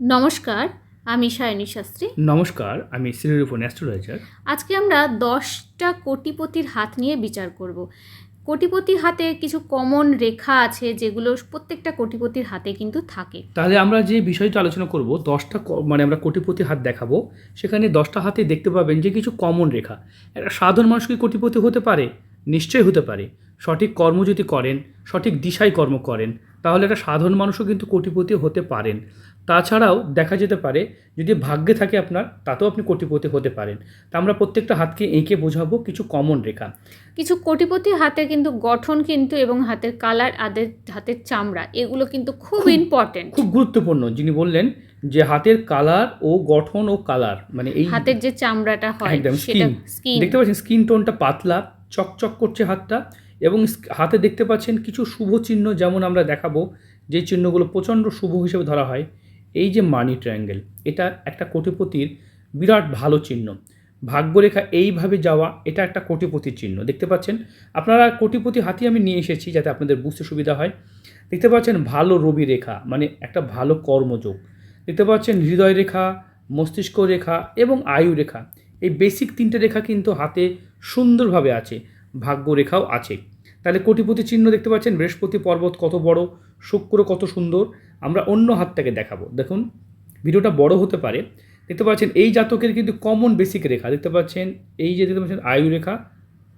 নমস্কার আমি সায়নী শাস্ত্রী। নমস্কার আমি শ্রীরূপন অ্যাস্ট্রোলজার। আজকে আমরা দশটা কোটিপতির হাত নিয়ে বিচার করব। কোটিপতির হাতে কিছু কমন রেখা আছে যেগুলো প্রত্যেকটা কোটিপতির হাতে কিন্তু থাকে। তাহলে আমরা যে বিষয়টা আলোচনা করব দশটা মানে আমরা কোটিপতি হাত দেখাবো সেখানে দশটা হাতে দেখতে পাবেন যে কিছু কমন রেখা। একটা সাধারণ মানুষ কি কোটিপতি হতে পারে? নিশ্চয়ই হতে পারে। সঠিক কর্ম যদি করেন সঠিক দিশায় কর্ম করেন তাহলে একটা সাধারণ মানুষও কিন্তু কোটিপতি হতে পারেন। তাছাড়াও দেখা যেতে পারে যদি ভাগ্যে থাকে আপনার তাতেও আপনি কোটিপতি হতে পারেন। তা আমরা প্রত্যেকটা হাতকে এঁকে বোঝাবো কিছু কমন রেখা। কিছু কোটিপতি হাতে কিন্তু গঠন কিন্তু এবং হাতের কালার আদের হাতের চামড়া এগুলো কিন্তু খুব ইম্পর্টেন্ট খুব গুরুত্বপূর্ণ। যিনি বললেন যে হাতের কালার ও গঠন ও কালার মানে এই হাতের যে চামড়াটা হয় একদম স্কিন স্কিন দেখতে পাচ্ছেন স্কিন টোনটা পাতলা চকচক করছে হাতটা এবং হাতে দেখতে পাচ্ছেন কিছু শুভ চিহ্ন যেমন আমরা দেখাবো যে চিহ্নগুলো প্রচণ্ড শুভ হিসেবে ধরা হয়। এই যে মানি ট্রায়াঙ্গেল এটা একটা কোটিপতির বিরাট ভালো চিহ্ন। ভাগ্যরেখা এইভাবে যাওয়া, এটা একটা কোটিপতির চিহ্ন। দেখতে পাচ্ছেন, আপনারা কোটিপতি হাতি আমি নিয়ে এসেছি যাতে আপনাদের বুঝতে সুবিধা হয়। দেখতে পাচ্ছেন, ভালো রবি রেখা মানে একটা ভালো কর্মযোগ। দেখতে পাচ্ছেন, হৃদয় রেখা, মস্তিষ্ক রেখা এবং আয়ু রেখা। এই বেসিক তিনটে রেখা কিন্তু হাতে সুন্দরভাবে আছে, ভাগ্য রেখাও আছে। তাহলে কোটিপতি চিহ্ন দেখতে পাচ্ছেন, বৃহস্পতি পর্বত কত বড়, শুক্র কত সুন্দর আমরা অন্য হাতটাকে দেখাবো। দেখুন ভিডিওটা বড় হতে পারে। দেখতে পাচ্ছেন এই জাতকের কিন্তু কমন বেসিক রেখা। দেখতে পাচ্ছেন এই যে দেখতে পাচ্ছেন আয়ু রেখা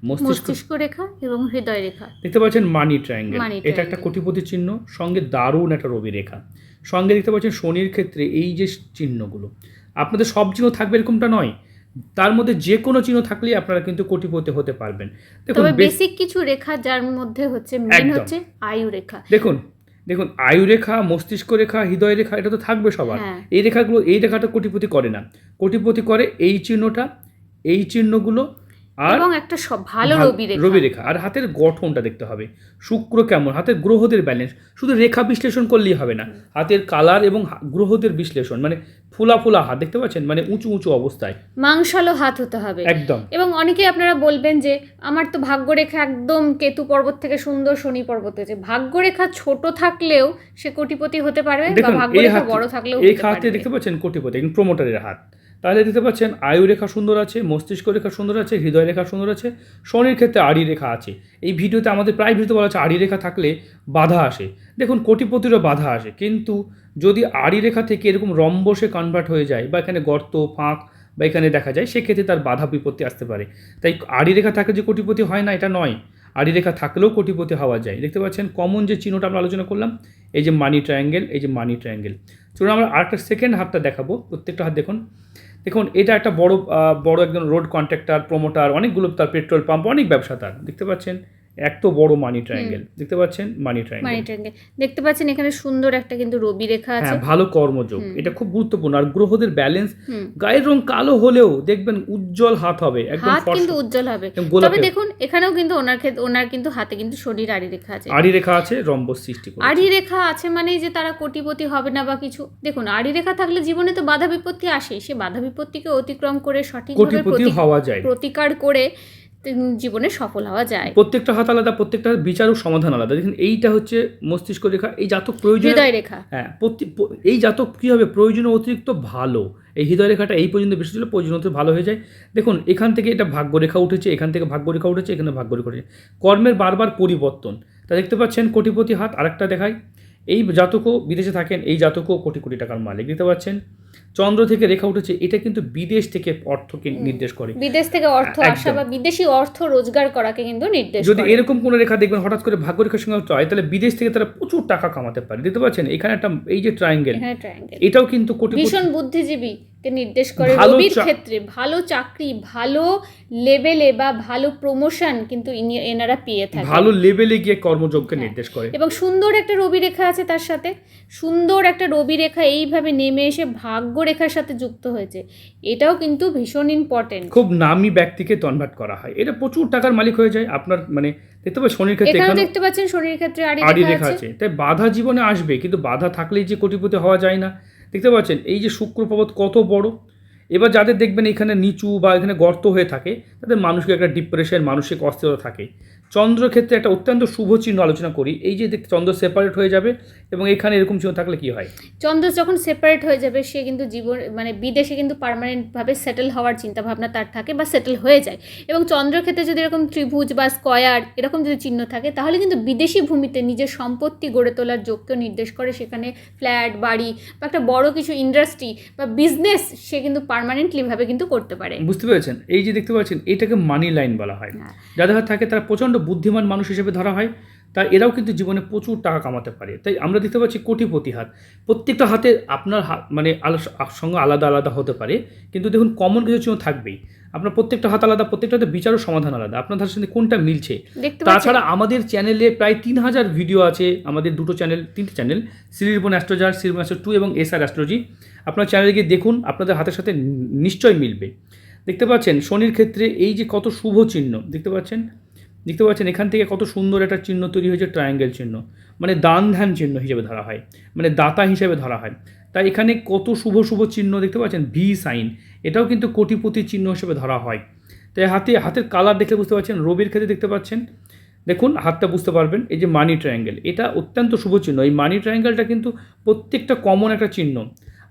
মস্তিষ্ক। রেখা এবং হৃদয় রেখা। দেখতে পাচ্ছেন মানি ট্রায়াঙ্গেল এটা একটা। কোটিপতি চিহ্ন সঙ্গে দারুণ একটা রবি রেখা। সঙ্গে দেখতে পাচ্ছেন শনির ক্ষেত্রে এই যে চিহ্নগুলো। আপনাদের সব চিহ্ন থাকবে এরকমটা নয়। তার মধ্যে যে কোনো চিহ্ন থাকলেই আপনারা কিন্তু কোটিপতি হতে পারবেন। দেখুন বেসিক কিছু রেখা যার মধ্যে হচ্ছে মেন হচ্ছে আয়ু রেখা। দেখুন দেখুন আয়ু রেখা মস্তিষ্ক রেখা হৃদয় রেখা এটা তো থাকবে সবার হ্যাঁ। এই রেখাগুলো এই রেখাটা কোটিপতি করে না কোটিপতি করে এই চিহ্নটা এই চিহ্নগুলো এবং একটা সব ভালো রবি রেখা রবি রেখা আর হাতের গঠনটা দেখতে হবে। শুক্র কেমন? হাতের গ্রহদের ব্যালেন্স শুধু রেখা বিশ্লেষণ করলেই হবে না। হাতের কালার এবং গ্রহদের বিশ্লেষণ। মানে ফুলা ফুলা হাত দেখতে পাচ্ছেন? মানে উঁচু উঁচু অবস্থায়। মাংসালো হাত হতে হবে। একদম। এবং অনেকেই আপনারা বলবেন যে আমার তো ভাগ্যরেখা একদম কেতু পর্বত থেকে সুন্দর শনি পর্বত হয়েছে। ভাগ্যরেখা ছোট থাকলেও সে কোটিপতি হতে পারবে বা ভাগ্যরেখা বড় থাকলেও এই হাতে দেখতে পাচ্ছেন কোটিপতি প্রমোটারের হাত। তাহলে দেখতে পাচ্ছেন আয়ু রেখা সুন্দর আছে, মস্তিষ্ক রেখা সুন্দর আছে, হৃদয় রেখা সুন্দর আছে, শনির ক্ষেত্রে আড়ি রেখা আছে। এই ভিডিওতে আমাদের প্রায় ভিডিওতে বলা আছে আড়ি রেখা থাকলে বাধা আসে। দেখুন, কোটিপতিরও বাধা আসে। কিন্তু যদি আড়ি রেখা থেকে এরকম রম্বসে কনভার্ট হয়ে যায় বা এখানে গর্ত, ফাঁক বা এখানে দেখা যায়, সেক্ষেত্রে তার বাধা বিপত্তি আসতে পারে। তাই আড়ি রেখা থাকলে যে কোটিপতি হয় না, এটা নয়। আড়ি রেখা থাকলেও কোটিপতি হওয়া যায়। দেখতে পাচ্ছেন কমন যে চিহ্নটা আমরা আলোচনা করলাম, এই যে মানি ট্রায়াঙ্গেল এই যে মানি ট্রায়াঙ্গেল চলুন আমরা আরেকটা সেকেন্ড হাতটা দেখাবো। প্রত্যেকটা হাত দেখুন। দেখুন, এটা একটা বড় বড় একজন রোড কন্ট্রাক্টর প্রমোটার অনেকগুলো তার পেট্রোল পাম্প অনেক ব্যবসা তার, দেখতে পাচ্ছেন? এত বড় মানি ট্রায়াঙ্গেল দেখতে পাচ্ছেন? মানি ট্রায়াঙ্গেল মানি ট্রায়াঙ্গেল দেখতে পাচ্ছেন এখানে সুন্দর একটা কিন্তু রবি রেখা আছে। হ্যাঁ ভালো কর্মযোগ। এটা খুব গুরুত্বপূর্ণ। আর গ্রহদের ব্যালেন্স গায়ের রং কালো হলেও দেখবেন উজ্জ্বল হাত হবে একদম হাত কিন্তু উজ্জ্বল হবে। তবে দেখুন এখানেও কিন্তু ওনার ক্ষেত্রে ওনার কিন্তু হাতে কিন্তু শরীর আড়ি রেখা আছে। আড়ি রেখা আছে রম্বস সৃষ্টি করে আড়ি রেখা আছে মানেই যে তারা কোটিপতি হবে না বা কিছু। দেখুন আড়ি রেখা থাকলে জীবনে তো বাধা বিপত্তি আসে সে বাধা বিপত্তিকে অতিক্রম করে সঠিকভাবে কোটিপতি প্রতি- হওয়া যায়। প্রতিকার করে জীবনে সফল হওয়া যায়। প্রত্যেকটা হাত আলাদা প্রত্যেকটা বিচার ও সমাধান আলাদা। দেখুন এইটা হচ্ছে মস্তিষ্ক রেখা এই জাতক প্রয়োজন হৃদয় রেখা। হ্যাঁ এই জাতক কী হবে? প্রয়োজনীয় অতিরিক্ত ভালো। এই হৃদয় রেখাটা এই পর্যন্ত বেশি ছিল প্রয়োজন অতিরিক্ত ভালো হয়ে যায়। দেখুন এখান থেকে এটা ভাগ্যরেখা উঠেছে এখান থেকে ভাগ্যরেখা উঠেছে এখানে ভাগ্য ভাগ্যরেখা উঠেছে। কর্মের বারবার পরিবর্তন। তা দেখতে পাচ্ছেন কোটিপতি হাত আরেকটা দেখায় এই জাতকও বিদেশে থাকেন এই জাতকও কোটি কোটি টাকার মালিক দেখতে পাচ্ছেন। চন্দ্র থেকে রেখা উঠেছে এটা কিন্তু বিদেশ থেকে অর্থকে নির্দেশ করে। বিদেশ থেকে অর্থ আসা বা বিদেশি অর্থ রোজগার করাকে কিন্তু নির্দেশ যদি এরকম কোনো রেখা দেখবেন হঠাৎ করে ভাগ্য রেখার সঙ্গে হয় তাহলে বিদেশ থেকে তারা প্রচুর টাকা কামাতে পারে। দেখতে পাচ্ছেন এখানে একটা এই যে ট্রায়াঙ্গেল ট্রায়াঙ্গেল এটাও কিন্তু কোটি ভীষণ বুদ্ধিজীবী। কে নির্দেশ করে রবির ক্ষেত্রে। ভালো চাকরি ভালো লেভেলে বা ভালো প্রমোশন কিন্তু এনারা পেয়ে থাকে ভালো লেভেলে গিয়ে কর্মযোগকে নির্দেশ করে। এবং সুন্দর একটা রবি রেখা আছে তার সাথে। সুন্দর একটা রবি রেখা এইভাবে নেমে এসে ভাগ্য রেখার সাথে যুক্ত হয়েছে। এটাও কিন্তু ভীষণ ইম্পর্টেন্ট খুব নামি ব্যক্তিকে কনভার্ট করা হয়। এটা প্রচুর টাকার মালিক হয়ে যায়। আপনার মানে দেখতে পাবেন শনির ক্ষেত্রে এখানে দেখতে পাচ্ছেন শনির ক্ষেত্রে আড়ি রেখা আছে। তাই বাধা জীবনে আসবে কিন্তু বাধা থাকলেই যে কোটিপতি হওয়া যায় না। দেখতে পাচ্ছেন? এই যে শুক্র পর্বত কত বড়? এবার যাদের দেখবেন এখানে নিচু বা এখানে গর্ত হয়ে থাকে, তাদের মানুষকে একটা ডিপ্রেশন মানসিক অস্থিরতা থাকে। চন্দ্র ক্ষেত্রে একটা অত্যন্ত শুভ চিহ্ন আলোচনা করি। এই যে চন্দ্র সেপারেট হয়ে যাবে এবং এখানে এরকম চিহ্ন থাকলে কি হয়? চন্দ্র যখন সেপারেট হয়ে যাবে সে কিন্তু জীবন মানে বিদেশে কিন্তু পার্মানেন্টভাবে সেটেল হওয়ার চিন্তাভাবনা তার থাকে বা সেটেল হয়ে যায়। এবং চন্দ্রের ক্ষেত্রে যদি এরকম ত্রিভুজ বা স্কয়ার এরকম যদি চিহ্ন থাকে তাহলে কিন্তু বিদেশি ভূমিতে নিজের সম্পত্তি গড়ে তোলার যোগকে নির্দেশ করে। সেখানে ফ্ল্যাট বাড়ি বা একটা বড় কিছু ইন্ডাস্ট্রি বা বিজনেস সে কিন্তু পার্মানেন্টলিভাবে কিন্তু করতে পারে। বুঝতে পেরেছেন? এই যে দেখতে পাচ্ছেন এটাকে মানি লাইন বলা হয়। হ্যাঁ। যাদের থাকে তারা প্রচণ্ড বুদ্ধিমান মানুষ হিসেবে ধরা হয়। তাই এরাও কিন্তু জীবনে প্রচুর টাকা কামাতে পারে। তাই আমরা দেখতে পাচ্ছি কোটিপতি হাত। প্রত্যেকটা হাতে আপনার হাত মানে সঙ্গে আলাদা আলাদা হতে পারে। কিন্তু দেখুন কমন কিছু চিহ্ন থাকবেই। আপনার প্রত্যেকটা হাত আলাদা প্রত্যেকটা হাতে বিচার ও সমাধান আলাদা। আপনার ধার সাথে কোনটা মিলছে? তাছাড়া আমাদের চ্যানেলে প্রায় তিন হাজার ভিডিও আছে। আমাদের দুটো চ্যানেল তিনটে চ্যানেল শ্রীরিবন অ্যাস্ট্রোজার শ্রীরিবন অ্যাস্ট্রো টু এবং এস আর অ্যাস্ট্রোলজি আপনার চ্যানেলে গিয়ে দেখুন আপনাদের হাতের সাথে নিশ্চয় মিলবে। দেখতে পাচ্ছেন শনির ক্ষেত্রে এই যে কত শুভ চিহ্ন দেখতে পাচ্ছেন? দেখতে পাচ্ছেন এখান থেকে কত সুন্দর একটা চিহ্ন তৈরি হয়েছে ট্রায়াঙ্গেল চিহ্ন। মানে দান ধ্যান চিহ্ন হিসেবে ধরা হয়। মানে দাতা হিসেবে ধরা হয়। তাই এখানে কত শুভ শুভ চিহ্ন দেখতে পাচ্ছেন ভি সাইন এটাও কিন্তু কোটিপতি চিহ্ন হিসেবে ধরা হয়। তাই হাতে, হাতের কালার দেখে বুঝতে পারছেন, রবির ক্ষেত্রে দেখতে পাচ্ছেন। দেখুন, হাতটা বুঝতে পারবেন, এই যে মানি ট্রায়াঙ্গেল এটা অত্যন্ত শুভ চিহ্ন। এই মানি ট্রায়াঙ্গেলটা কিন্তু প্রত্যেকটা কমন একটা চিহ্ন।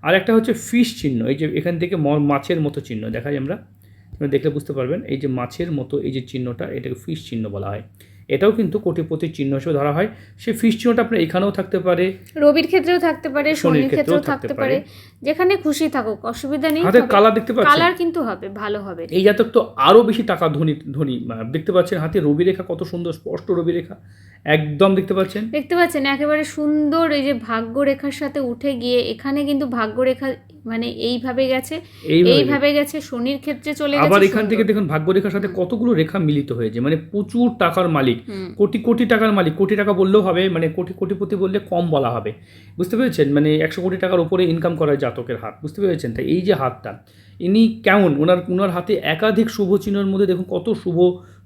আর একটা হচ্ছে ফিশ চিহ্ন, এই যে এখান থেকে মাছের মতো চিহ্ন, দেখাই আমরা। আপনারা দেখলে বুঝতে পারবেন এই যে মাছের মতো এই যে চিহ্নটা এটাকে ফিশ চিহ্ন বলা হয়। এটাও কিন্তু কোটিপতির চিহ্ন হিসেবে ধরা হয়। সেই ফিশ চিহ্নটা আপনার এখানেও থাকতে পারে। রবির ক্ষেত্রেও থাকতে পারে শনির ক্ষেত্রেও থাকতে পারে। যেখানে খুশি থাকুক অসুবিধা নেই হাতের কালার দেখতে পাচ্ছেন? কালার কিন্তু হবে ভালো হবে। এই জাতক তো আরও বেশি টাকা ধনী ধনী দেখতে পাচ্ছেন হাতে রবি রেখা কত সুন্দর স্পষ্ট রবি রেখা একদম দেখতে পাচ্ছেন? দেখতে পাচ্ছেন একেবারে সুন্দর এই যে ভাগ্য রেখার সাথে উঠে গিয়ে এখানে কিন্তু ভাগ্য রেখা মানে এইভাবে গেছে এইভাবে গেছে। শনির ক্ষেত্রে চলে গেছে আবার এখান থেকে দেখুন ভাগ্যরেখার সাথে কতগুলো রেখা মিলিত হয়েছে মানে প্রচুর টাকার মালিক কোটি কোটি টাকার মালিক কোটি টাকা বললেও হবে মানে কোটি কোটিপতি বললে কম বলা হবে। বুঝতে পেরেছেন? মানে একশো কোটি টাকার উপরে ইনকাম করা জাতকের হাত বুঝতে পেরেছেন? তাই এই যে হাতটা ইনি কেমন? ওনার ওনার হাতে একাধিক শুভ চিহ্নের মধ্যে দেখুন কত শুভ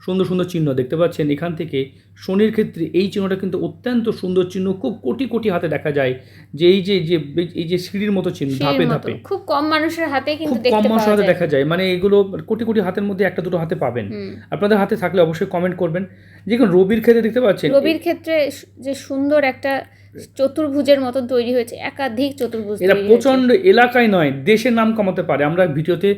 সুন্দর সুন্দর চিহ্ন দেখতে পাচ্ছেন। এখান থেকে শনির ক্ষেত্রে এই চিহ্নটা কিন্তু অত্যন্ত সুন্দর চিহ্ন খুব কোটি কোটি হাতে দেখা যায় যে এই যে যে এই যে সিঁড়ির মতো চিহ্ন ধাপে ধাপে। খুব কম মানুষের হাতে কিন্তু খুব কম মানুষের হাতে দেখা যায়। মানে এগুলো কোটি কোটি হাতের মধ্যে একটা দুটো হাতে পাবেন। আপনাদের হাতে থাকলে অবশ্যই কমেন্ট করবেন। যেমন রবির ক্ষেত্রে দেখতে পাচ্ছেন। রবির ক্ষেত্রে যে সুন্দর একটা চতুর্ভুজের মতন তৈরি হয়েছে একাধিক চতুর্ভুজ এরা প্রচণ্ড এলাকায় নয় দেশের নাম কমাতে পারে। আমরা ভিডিওতে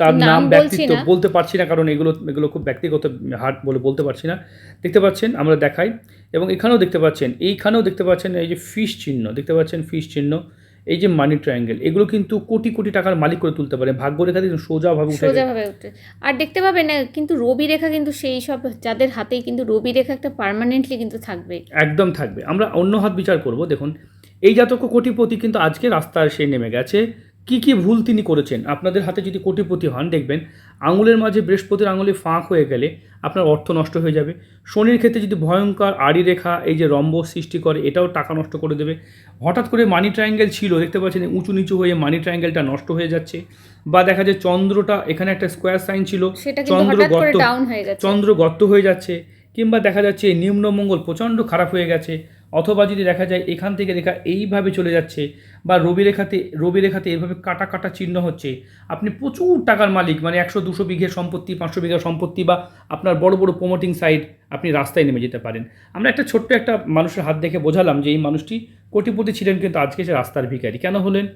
তার নাম ব্যক্তিত্ব বলতে পারছি না কারণ এগুলো এগুলো খুব ব্যক্তিগত হার্ট বলে বলতে পারছি না। দেখতে পাচ্ছেন আমরা দেখাই। এবং এখানেও দেখতে পাচ্ছেন এইখানেও দেখতে পাচ্ছেন এই যে ফিশ চিহ্ন দেখতে পাচ্ছেন ফিশ চিহ্ন এই যে মানি ট্রায়াঙ্গেল এগুলো কিন্তু কোটি কোটি টাকার মালিক করে তুলতে পারে ভাগ্য রেখা দিয়ে সোজাভাবে উঠে সোজাভাবে উঠে। আর দেখতে পাবেন না কিন্তু রবি রেখা কিন্তু সেই সব যাদের হাতেই কিন্তু রবি রেখা একটা পার্মানেন্টলি কিন্তু থাকবে। একদম থাকবে। আমরা অন্য হাত বিচার করব দেখুন। এই জাতক কোটিপতি কিন্তু আজকে রাস্তায় সে নেমে গেছে। কি কি ভুল তিনি করেছেন? আপনাদের হাতে যদি কোটিপতি হন দেখবেন আঙুলের মাঝে বৃহস্পতির আঙুলে ফাঁক হয়ে গেলে আপনার অর্থ নষ্ট হয়ে যাবে। শনির ক্ষেত্রে যদি ভয়ঙ্কর আড়ি রেখা এই যে রম্ব সৃষ্টি করে এটাও টাকা নষ্ট করে দেবে। হঠাৎ করে মানি ট্রায়াঙ্গেল ছিল দেখতে পাচ্ছেন উঁচু নিচু হয়ে মানি ট্রায়াঙ্গেলটা নষ্ট হয়ে যাচ্ছে বা দেখা যায় চন্দ্রটা এখানে একটা স্কোয়ার সাইন ছিল চন্দ্র হয়ে গেছে। চন্দ্র গর্ত হয়ে যাচ্ছে কিংবা দেখা যাচ্ছে নিম্নমঙ্গল প্রচণ্ড খারাপ হয়ে গেছে। অথবা যদি দেখা যায় এখান থেকে রেখা এইভাবে চলে যাচ্ছে বা রবি রেখাতে রবি রেখাতে এভাবে কাটা কাটা চিহ্ন হচ্ছে, আপনি প্রচুর টাকার মালিক মানে একশো, দুশো বিঘের সম্পত্তি, পাঁচশো বিঘা সম্পত্তি বা আপনার বড় বড় প্রমোটিং সাইট আপনি রাস্তায় নেমে যেতে পারেন। আমরা একটা ছোট্ট একটা মানুষের হাত দেখে বোঝালাম যে এই মানুষটি কোটিপতি ছিলেন কিন্তু আজকে সে রাস্তার ভিখারি। কেন হলেন?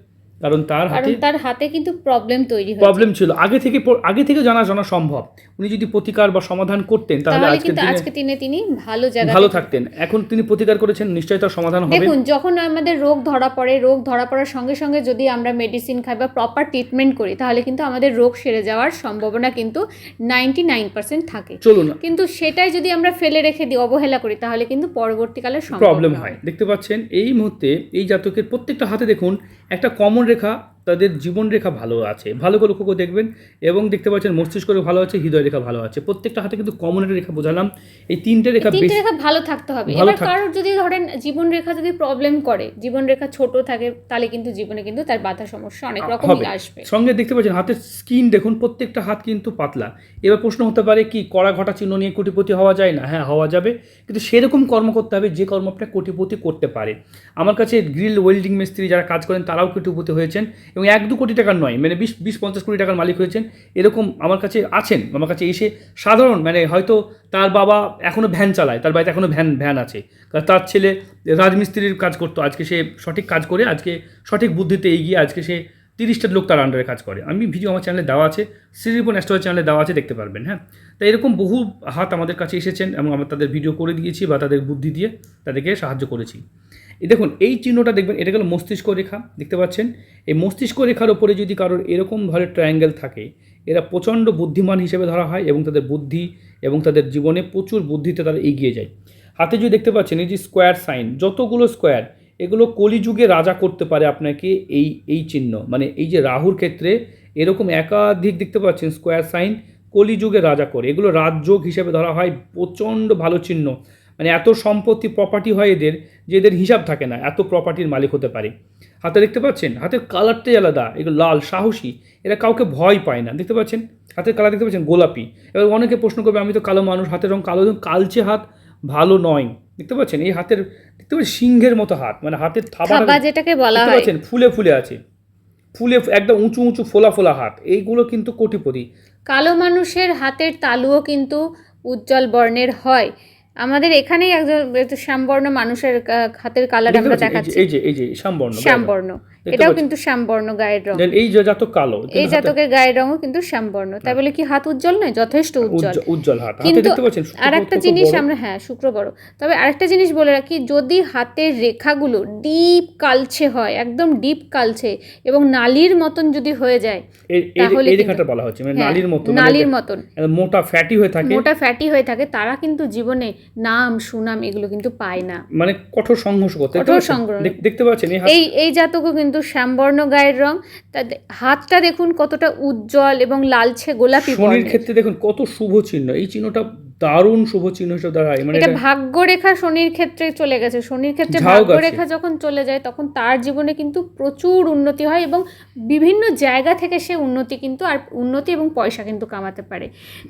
কারণ তার হাতে তার হাতে কিন্তু প্রবলেম তৈরি হয়েছে। প্রবলেম ছিল। আগে থেকে আগে থেকে জানা জানা সম্ভব। উনি যদি প্রতিকার বা সমাধান করতেন তাহলে আজকের দিনে আজকে দিনে তিনি ভালো জায়গা ভালো থাকতেন। এখন তিনি প্রতিকার করেছেন নিশ্চয়ই তার সমাধান হবে। দেখুন যখন আমাদের রোগ ধরা পড়ে রোগ ধরা পড়ার সঙ্গে সঙ্গে যদি আমরা মেডিসিন খাই বা প্রপার ট্রিটমেন্ট করি তাহলে কিন্তু আমাদের রোগ সেরে যাওয়ার সম্ভাবনা কিন্তু নাইনটি নাইন পার্সেন্ট থাকে। চলুন। কিন্তু সেটাই যদি আমরা ফেলে রেখে দিই অবহেলা করি তাহলে কিন্তু পরবর্তীকালে প্রবলেম হয়। দেখতে পাচ্ছেন এই মুহূর্তে এই জাতকের প্রত্যেকটা হাতে দেখুন একটা কমন রেখা তাদের জীবন রেখা ভালো আছে ভালো করে লক্ষ্য করে দেখবেন এবং দেখতে পাচ্ছেন মস্তিষ্ক ভালো আছে হৃদয় রেখা ভালো আছে। প্রত্যেকটা হাতে কিন্তু কমন একটা রেখা বোঝালাম। এই তিনটে রেখা তিনটে রেখা ভালো থাকতে হবে। এবার কারোর যদি ধরেন জীবন রেখা যদি প্রবলেম করে জীবন রেখা ছোট থাকে তাহলে কিন্তু জীবনে কিন্তু তার বাধা সমস্যা অনেক রকমই আসবে। সঙ্গে দেখতে পাচ্ছেন হাতের স্কিন দেখুন প্রত্যেকটা হাত কিন্তু পাতলা। এবার প্রশ্ন হতে পারে কি কড়া ঘটা চিহ্ন নিয়ে কোটিপতি হওয়া যায় না? হ্যাঁ হওয়া যাবে। কিন্তু সেরকম কর্ম করতে হবে যে কর্ম আপনার কোটিপতি করতে পারে আমার কাছে গ্রিল ওয়েল্ডিং মিস্ত্রি যারা কাজ করেন তারাও কোটিপতি হয়েছেন। এবং এক দু কোটি টাকার নয় মানে বিশ বিশ পঞ্চাশ কোটি টাকার মালিক হয়েছেন। এরকম আমার কাছে আছেন, আমার কাছে এসে সাধারণ মানে হয়তো তার বাবা এখনও ভ্যান চালায়, তার বাড়িতে এখনও ভ্যান ভ্যান আছে। তার ছেলে রাজমিস্ত্রির কাজ করতো, আজকে সে সঠিক কাজ করে, আজকে সঠিক বুদ্ধিতে এগিয়ে আজকে সে তিরিশটা লোক তার আন্ডারে কাজ করে। আমি ভিডিও আমার চ্যানেলে দেওয়া আছে শ্রীরিপন অ্যাস্ট্রোলজি চ্যানেলে দেওয়া আছে, দেখতে পারবেন হ্যাঁ। তাই এরকম বহু হাত আমাদের কাছে এসেছেন এবং আমরা তাদের ভিডিও করে দিয়েছি বা তাদের বুদ্ধি দিয়ে তাদেরকে সাহায্য করেছি। দেখুন, এই চিহ্নটা দেখবেন, এটা গেল মস্তিষ্ক রেখা, দেখতে পাচ্ছেন? এই মস্তিষ্ক রেখার ওপরে যদি কারোর এরকম ধরে ট্রায়াঙ্গেল থাকে, এরা প্রচণ্ড বুদ্ধিমান হিসেবে ধরা হয় এবং তাদের বুদ্ধি এবং তাদের জীবনে প্রচুর বুদ্ধিতে তারা এগিয়ে যায়। হাতে যদি দেখতে পাচ্ছেন, এই যে স্কোয়ার সাইন যতগুলো স্কোয়ার এগুলো কলিযুগে রাজা করতে পারে আপনাকে এই এই চিহ্ন। মানে এই যে রাহুর ক্ষেত্রে এরকম একাধিক দেখতে পাচ্ছেন স্কোয়ার সাইন কলিযুগে রাজা করে। এগুলো রাজযোগ হিসেবে ধরা হয়, প্রচণ্ড ভালো চিহ্ন। মানে এত সম্পত্তি প্রপার্টি হয় এদের যে এদের হিসাব থাকে না এত প্রপার্টির মালিক হতে পারে। হাতে দেখতে পাচ্ছেন? হাতের কালারটাই আলাদা এগুলো লাল সাহসী এরা কাউকে ভয় পায় না দেখতে পাচ্ছেন? হাতের কালার দেখতে পাচ্ছেন? গোলাপি। এবার অনেকে প্রশ্ন করবে আমি তো কালো মানুষ হাতের রং কালো কালচে হাত ভালো নয়। দেখতে পাচ্ছেন? এই হাতের দেখতে পাচ্ছেন? সিংহের মতো হাত মানে হাতের থাবা যেটাকে বলা হয়। পাচ্ছেন? ফুলে ফুলে আছে। ফুলে একদম উঁচু উঁচু ফোলা ফোলা হাত এইগুলো কিন্তু কোটিপতি। কালো মানুষের হাতের তালুও কিন্তু উজ্জ্বল বর্ণের হয়। আমাদের এখানেই একজন শ্যামবর্ণ মানুষের হাতের কালার আমরা? দেখাচ্ছি এই যে এই যে শ্যামবর্ণ শ্যামবর্ণ এটাও কিন্তু শ্যামবর্ণ গায়ের রং। এই যে জাতক কালো এই জাতকের গায়ের রঙও কিন্তু শ্যামবর্ণ। তাই বলে কি হাত উজ্জ্বল নয়? যথেষ্ট উজ্জ্বল উজ্জ্বল- হাত। কিন্তু দেখতে পাচ্ছেন আর একটা জিনিস আমরা হ্যাঁ শুক্র বড়। তবে আরেকটা জিনিস বলে রাখি যদি হাতের রেখাগুলো ডিপ কালছে হয় একদম ডিপ কালছে এবং নালির মতন যদি হয়ে যায় তাহলে এই রেখাটা বলা হচ্ছে মানে হ্যাঁ, নালির মানে নালির মতন। একদম মোটা ফ্যাটি হয়ে থাকে। মোটা ফ্যাটি হয়ে থাকে তারা কিন্তু জীবনে নাম সুনাম এগুলো কিন্তু পায় না। মানে কঠোর সংঘর্ষ করতে কঠোর। দেখ- দেখতে পাচ্ছেন এই হাত এই এই জাতকও কিন্তু শ্যামবর্ণ গায়ের রং তা হাতটা দেখুন কতটা উজ্জ্বল এবং লালচে গোলাপি শনির ক্ষেত্রে দেখুন কত শুভ চিহ্ন এই চিহ্নটা দারুণ শুভ চিহ্ন হিসেবে দাঁড়ায় মানে এটা এটা ভাগ্যরেখা শনির ক্ষেত্রে চলে গেছে। শনির ক্ষেত্রে ভাগ্যরেখা যখন চলে যায় তখন তার জীবনে কিন্তু প্রচুর উন্নতি হয় এবং বিভিন্ন জায়গা থেকে সে উন্নতি কিন্তু আর উন্নতি এবং পয়সা কিন্তু কামাতে পারে।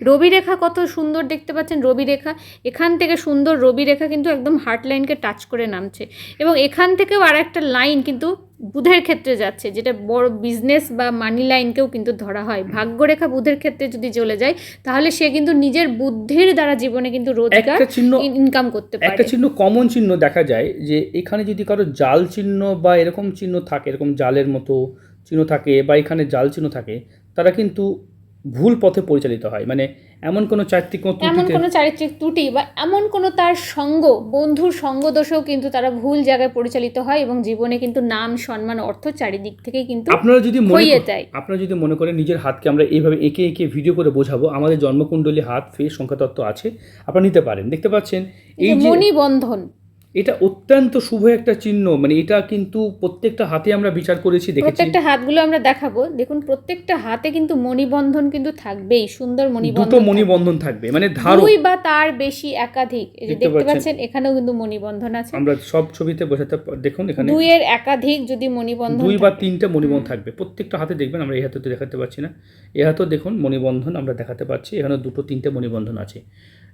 রবি রেখা কত সুন্দর দেখতে পাচ্ছেন রবি রেখা এখান থেকে সুন্দর রবি রেখা কিন্তু একদম হার্ট লাইনকে টাচ করে নামছে। এবং এখান থেকেও আর একটা লাইন কিন্তু বুধের ক্ষেত্রে যাচ্ছে যেটা বড় বিজনেস বা মানি লাইনকেও কিন্তু ধরা হয়। ভাগ্যরেখা বুধের ক্ষেত্রে যদি চলে যায় তাহলে সে কিন্তু নিজের বুদ্ধির দ্বারা জীবনে কিন্তু রোজগার চিহ্ন ইনকাম করতে পারে। একটা চিহ্ন কমন চিহ্ন দেখা যায় যে এখানে যদি কারও জাল চিহ্ন বা এরকম চিহ্ন থাকে এরকম জালের মতো চিহ্ন থাকে বা এখানে জাল চিহ্ন থাকে তারা কিন্তু ভুল পথে পরিচালিত হয় মানে এমন কোনো চারিত্রিক এমন কোনো চারিত্রিক ত্রুটি বা এমন কোনো তার সঙ্গ বন্ধুর সঙ্গ দোষেও কিন্তু তারা ভুল জায়গায় পরিচালিত হয় এবং জীবনে কিন্তু নাম সম্মান অর্থ চারিদিক থেকেই কিন্তু আপনারা যদি মনে দেয়। আপনারা যদি মনে করেন নিজের হাতকে আমরা এইভাবে এঁকে একে ভিডিও করে বোঝাবো আমাদের জন্মকুণ্ডলী হাত ফেস সংখ্যাতত্ত্ব আছে আপনারা নিতে পারেন দেখতে পাচ্ছেন এই যে মণিবন্ধন এটা অত্যন্ত শুভ একটা চিহ্ন মানে এটা কিন্তু প্রত্যেকটা হাতে আমরা বিচার করেছি দেখেছি। প্রত্যেকটা হাতগুলো আমরা দেখাবো। দেখুন প্রত্যেকটা হাতে কিন্তু মণিবন্ধন কিন্তু থাকবেই সুন্দর দুটো মণিবন্ধন থাকবে। মণিবন্ধন থাকবে মানে ধারণ দুই বা তার বেশি একাধিক। এই যে দেখতে পাচ্ছেন? এখানেও কিন্তু মণিবন্ধন আছে। আমরা সব ছবিতে বোঝাতে দেখুন এখানে। দুইয়ের একাধিক যদি মণিবন্ধন দুই বা। তিনটা মণিবন্ধন থাকবে। প্রত্যেকটা হাতে দেখবেন আমরা এই হাতে তো দেখাতে পাচ্ছি না। এ হাতেও দেখুন মণিবন্ধন আমরা দেখাতে পাচ্ছি এখানে দুটো তিনটে মণিবন্ধন আছে।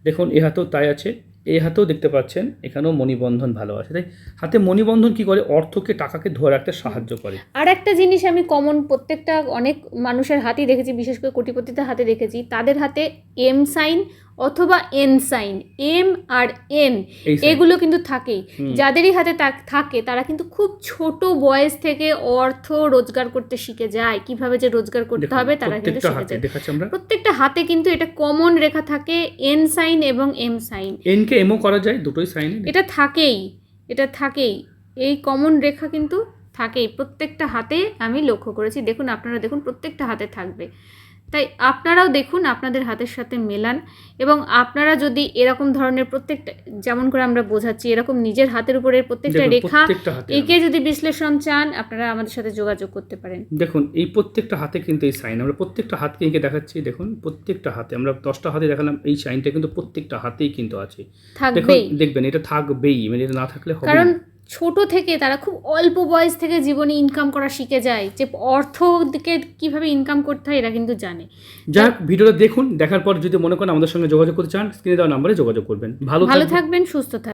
দেখুন এ হাতেও তাই আছে। এই হাতেও দেখতে পাচ্ছেন, এখানেও মণিবন্ধন ভালো আছে। তাই হাতে মণিবন্ধন কি করে? অর্থকে, টাকাকে ধরে রাখতে সাহায্য করে। আর একটা জিনিস আমি কমন প্রত্যেকটা অনেক মানুষের হাতেই দেখেছি, বিশেষ করে কোটিপতিদের হাতে দেখেছি। তাদের হাতে এম সাইন অথবা এন সাইন এম আর এন এগুলো কিন্তু থাকেই। যাদেরই হাতে থাকে তারা কিন্তু খুব ছোট বয়স থেকে অর্থ রোজগার করতে শিখে যায়। কীভাবে যে রোজগার করতে হবে তারা কিন্তু প্রত্যেকটা শিখে হাতে যায়। প্রত্যেকটা হাতে কিন্তু এটা কমন রেখা থাকে এন সাইন এবং এম সাইন এনকে এমও করা যায় দুটোই সাইন এটা থাকেই এটা থাকেই। এই কমন রেখা কিন্তু থাকেই। প্রত্যেকটা হাতে আমি লক্ষ্য করেছি। দেখুন আপনারা দেখুন প্রত্যেকটা হাতে থাকবে। তাই আপনারাও দেখুন আপনাদের হাতের সাথে মেলান এবং আপনারা যদি এরকম ধরনের প্রত্যেকটা যেমন করে আমরা বোঝাচ্ছি এরকম নিজের হাতের উপরে প্রত্যেকটা রেখা একে যদি বিশ্লেষণ চান আপনারা আমাদের সাথে যোগাযোগ করতে পারেন। দেখুন এই প্রত্যেকটা হাতে কিন্তু এই সাইন আমরা প্রত্যেকটা হাতকে এঁকে দেখাচ্ছি দেখুন প্রত্যেকটা হাতে আমরা দশটা হাতে দেখালাম এই সাইনটা কিন্তু প্রত্যেকটা হাতেই কিন্তু আছে। দেখবেন এটা থাকবেই মানে এটা না থাকলে হবে কারণ। ছোট থেকে তারা খুব অল্প বয়স থেকে জীবনে ইনকাম করা শিখে যায় যে অর্থকে দিকে কীভাবে ইনকাম করতে হয় এরা কিন্তু জানে। যাক ভিডিওটা দেখুন দেখার পর যদি মনে করেন আমাদের সঙ্গে যোগাযোগ করতে চান স্ক্রিনে দেওয়া নম্বরে যোগাযোগ করবেন। ভালো ভালো থাকবেন সুস্থ থাকবেন।